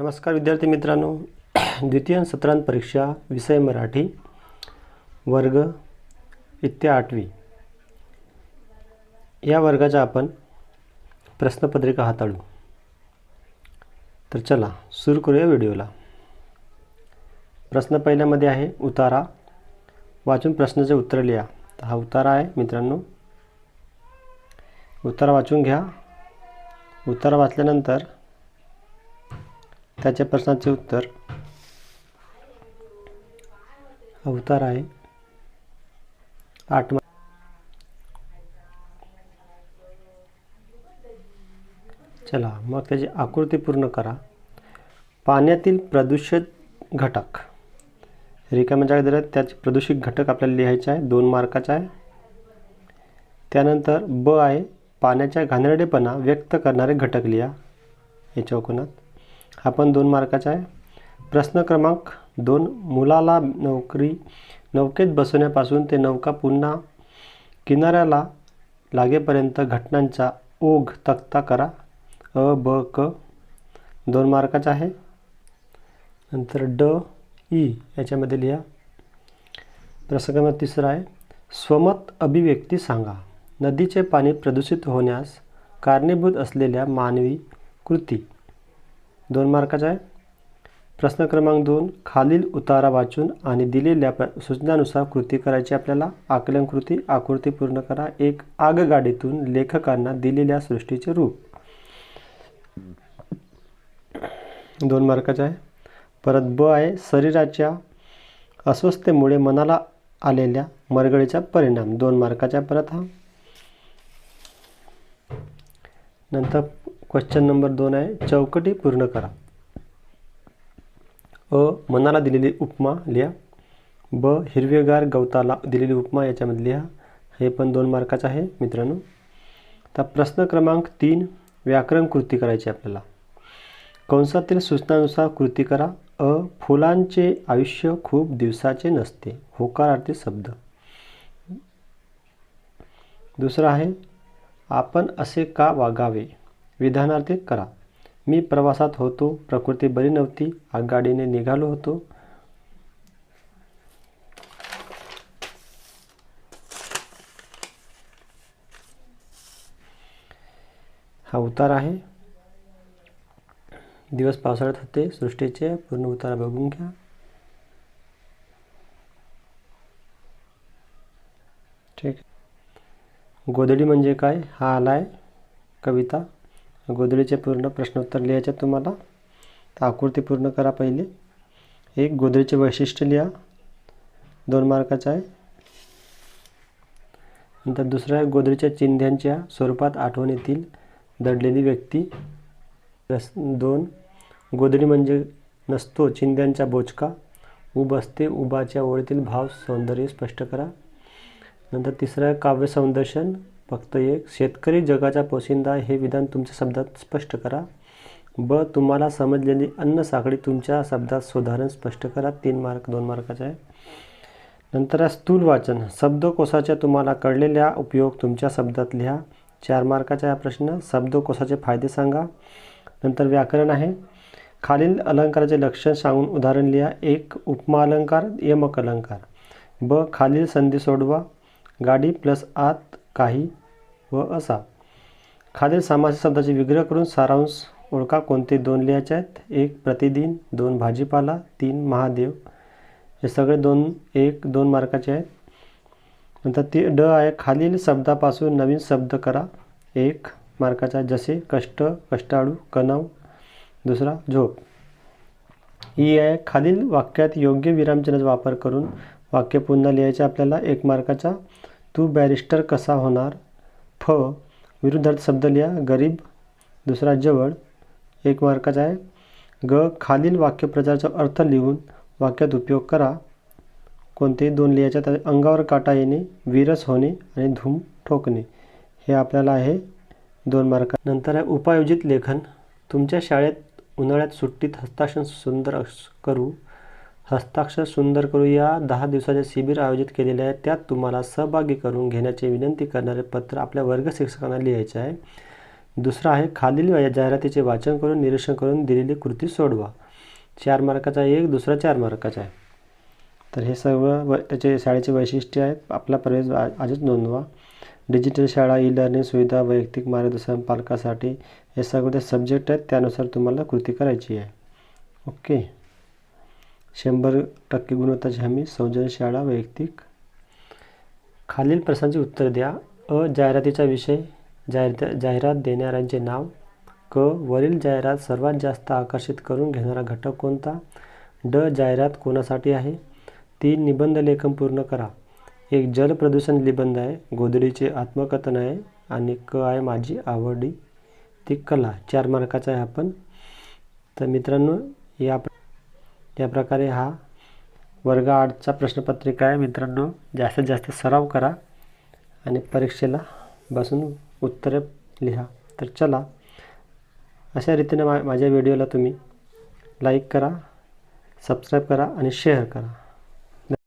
नमस्कार विद्यार्थी मित्रांनो. द्वितीय सत्रांत परीक्षा विषय मराठी वर्ग इत्या आठवी. या वर्गाचा आपण प्रश्नपत्रिका हाताळू. तर चला सुरू करूया व्हिडिओला. प्रश्न पहिल्यामध्ये आहे उतारा. वाचून प्रश्नाचे उत्तर लिहा. तर हा उतारा आहे मित्रांनो. उतारा वाचून घ्या. उतारा वाचल्यानंतर त्याच्या प्रश्नाचे उत्तर. अवतार आहे. आठ चला मग त्याची आकृती पूर्ण करा. पाण्यातील प्रदूषित घटक. रिकाम्या जागा दिल्या त्याचे प्रदूषित घटक आपल्याला लिहायचे आहे. दोन मार्काचा आहे. त्यानंतर ब आहे. पाण्याच्या घाणेरडेपणा व्यक्त करणारे घटक लिहा. या चौकोनात हा पण दोन मार्काचा आहे. प्रश्न क्रमांक दोन मुलाला नोकरी नौकेत बसवण्यापासून ते नौका पुन्हा किनाऱ्याला लागेपर्यंत घटनांचा ओघ तक्ता करा. अ ब क. दोन मार्काचा आहे. नंतर ड ई याच्यामध्ये लिहा. प्रश्न क्रमांक तिसरा आहे. स्वमत अभिव्यक्ती सांगा. नदीचे पाणी प्रदूषित होण्यास कारणीभूत असलेल्या मानवी कृती. दोन मार्काचा आहे. प्रश्न क्रमांक दोन खालील उतारा वाचून आणि दिलेल्या प्र सूचनानुसार कृती करायची आपल्याला. आकलन कृती आकृती पूर्ण करा. एक आगगाडीतून लेखकांना दिलेल्या सृष्टीचे रूप. दोन मार्काचा आहे. परत ब आहे शरीराच्या अस्वस्थतेमुळे मनाला आलेल्या मरगळीचा परिणाम. दोन मार्काचा परत हा. नंतर क्वेश्चन नंबर दोन आहे चौकटी पूर्ण करा. अ मनाला दिलेली उपमा लिहा. ब हिरवेगार गवताला दिलेली उपमा याच्यामध्ये लिहा. हे पण दोन मार्काचं आहे मित्रांनो. तर प्रश्न क्रमांक तीन व्याकरण कृती करायची आपल्याला. कंसातील सूचनानुसार कृती करा. अ फुलांचे आयुष्य खूप दिवसाचे नसते. होकारार्थी शब्द. दुसरा आहे आपण असे का वागावे? विधानार्थी करा. मी प्रवासात होतो प्रकृती बरी नव्हती आगगाडीने निघालो होतो. हा उतार आहे. दिवस पावसाळ्यात होते सृष्टीचे पूर्ण उतारा बघून घ्या. ठीक. गोधडी म्हणजे काय? हा आलाय कविता. गोधडीचे पूर्ण प्रश्नोत्तर लिहायचे तुम्हाला. तर आकृती पूर्ण करा पहिले. एक गोधडीचे वैशिष्ट्य लिहा. दोन मार्काचं आहे. नंतर दुसरं आहे गोधडीच्या चिंध्यांच्या स्वरूपात आठवणीतील दडलेली व्यक्ती. रस दोन गोधडी म्हणजे नसतो चिंध्यांचा बोचका. उब असते उबाच्या ओळीतील भाव सौंदर्य स्पष्ट करा. नंतर तिसरं आहे काव्य सौंदर्शन. फक्त एक शेतकरी जगाचा पोशिंदा हे विधान तुमच्या शब्दात स्पष्ट करा. ब तुम्हाला समजलेली अन्न साखळी तुमच्या शब्दात सुधारण स्पष्ट करा. तीन मार्क दोन मार्काचे आहे. नंतर स्थूल वाचन. शब्दकोशाच्या तुम्हाला कळलेल्या उपयोग तुमच्या शब्दात लिहा. चार मार्काचा हा प्रश्न. शब्दकोशाचे फायदे सांगा. नंतर व्याकरण आहे. खालील अलंकाराचे लक्षण सांगून उदाहरण लिहा. एक उपमा अलंकार यमक अलंकार ब खालील संधी सोडवा. गाडी प्लस आत काही. व असा. खालील सामासिक शब्दाचे विग्रह करून सारांश ओळखा. कोणते? दोन लिहायचे आहेत. एक प्रतिदिन. दोन भाजीपाला. तीन महादेव. हे सगळे दोन एक दोन मार्काचे आहेत. नंतर ती ड आहे. खालील शब्दापासून नवीन शब्द करा. एक मार्काचा. जसे कष्ट कष्टाळू कणव. दुसरा झोप. ई आहे. खालील वाक्यात योग्य विरामचिन्हाचा वापर करून वाक्य पुन्हा लिहायचे आपल्याला. एक मार्काचा. तू बॅरिस्टर कसा होणार? फ विरुद्धार्थ शब्द लिहा गरीब दुसरा जवळ एक मार्काचा आहे. ग खालील वाक्यप्रचाराचा अर्थ लिहून वाक्यात उपयोग करा. कोणतेही दोन लिहायच्या तर अंगावर काटा येणे विरस होणे आणि धूम ठोकणे हे आपल्याला आहे दोन मार्क नंतर आहे उपायोजित लेखन. तुमच्या शाळेत उन्हाळ्यात सुट्टीत हस्ताक्षर सुंदर करू. हस्ताक्षर सुंदर करू या दहा दिवसाचे शिबिर आयोजित केलेले आहे त्यात तुम्हाला सहभागी करून घेण्याची विनंती करणारे पत्र आपल्या वर्ग शिक्षकांना लिहायचे आहे. दुसरा आहे खालील या जाहिरातीचे वाचन करून निरीक्षण करून दिलेली कृती सोडवा. चार मार्काचा एक दुसरा चार मार्काचा आहे. तर हे सर्व व त्याचे शाळेचे वैशिष्ट्य आहेत. आपला प्रवेश आजच नोंदवा. डिजिटल शाळा ई लर्निंग सुविधा वैयक्तिक मार्गदर्शन पालकासाठी हे सर्व ते सब्जेक्ट आहेत त्यानुसार तुम्हाला कृती करायची आहे. ओके? शंभर टक्के गुणवत्ताची हमी सौजन्य शाळा वैयक्तिक. खालील प्रश्नांची उत्तर द्या. अ. जाहिरातीचा विषय. जाहिर जाहिरात देणाऱ्यांचे नाव. क. वरील जाहिरात सर्वात जास्त आकर्षित करून घेणारा घटक कोणता? ड. जाहिरात कोणासाठी आहे? तीन निबंध लेखन पूर्ण करा. एक जल प्रदूषण निबंध आहे. गोधडीचे आत्मकथन आहे. आणि क आहे माझी आवडी ती कला. चार मार्काचा आहे आपण. तर मित्रांनो या या प्रकारे हा वर्ग आठचा प्रश्नपत्रिका आहे. मित्रांनो जास्तीत जास्त सराव करा आणि परीक्षेला बसून उत्तरे लिहा. तर चला अशा रीतीने मा माझ्या व्हिडिओला तुम्ही लाईक करा सबस्क्राईब करा आणि शेअर करा.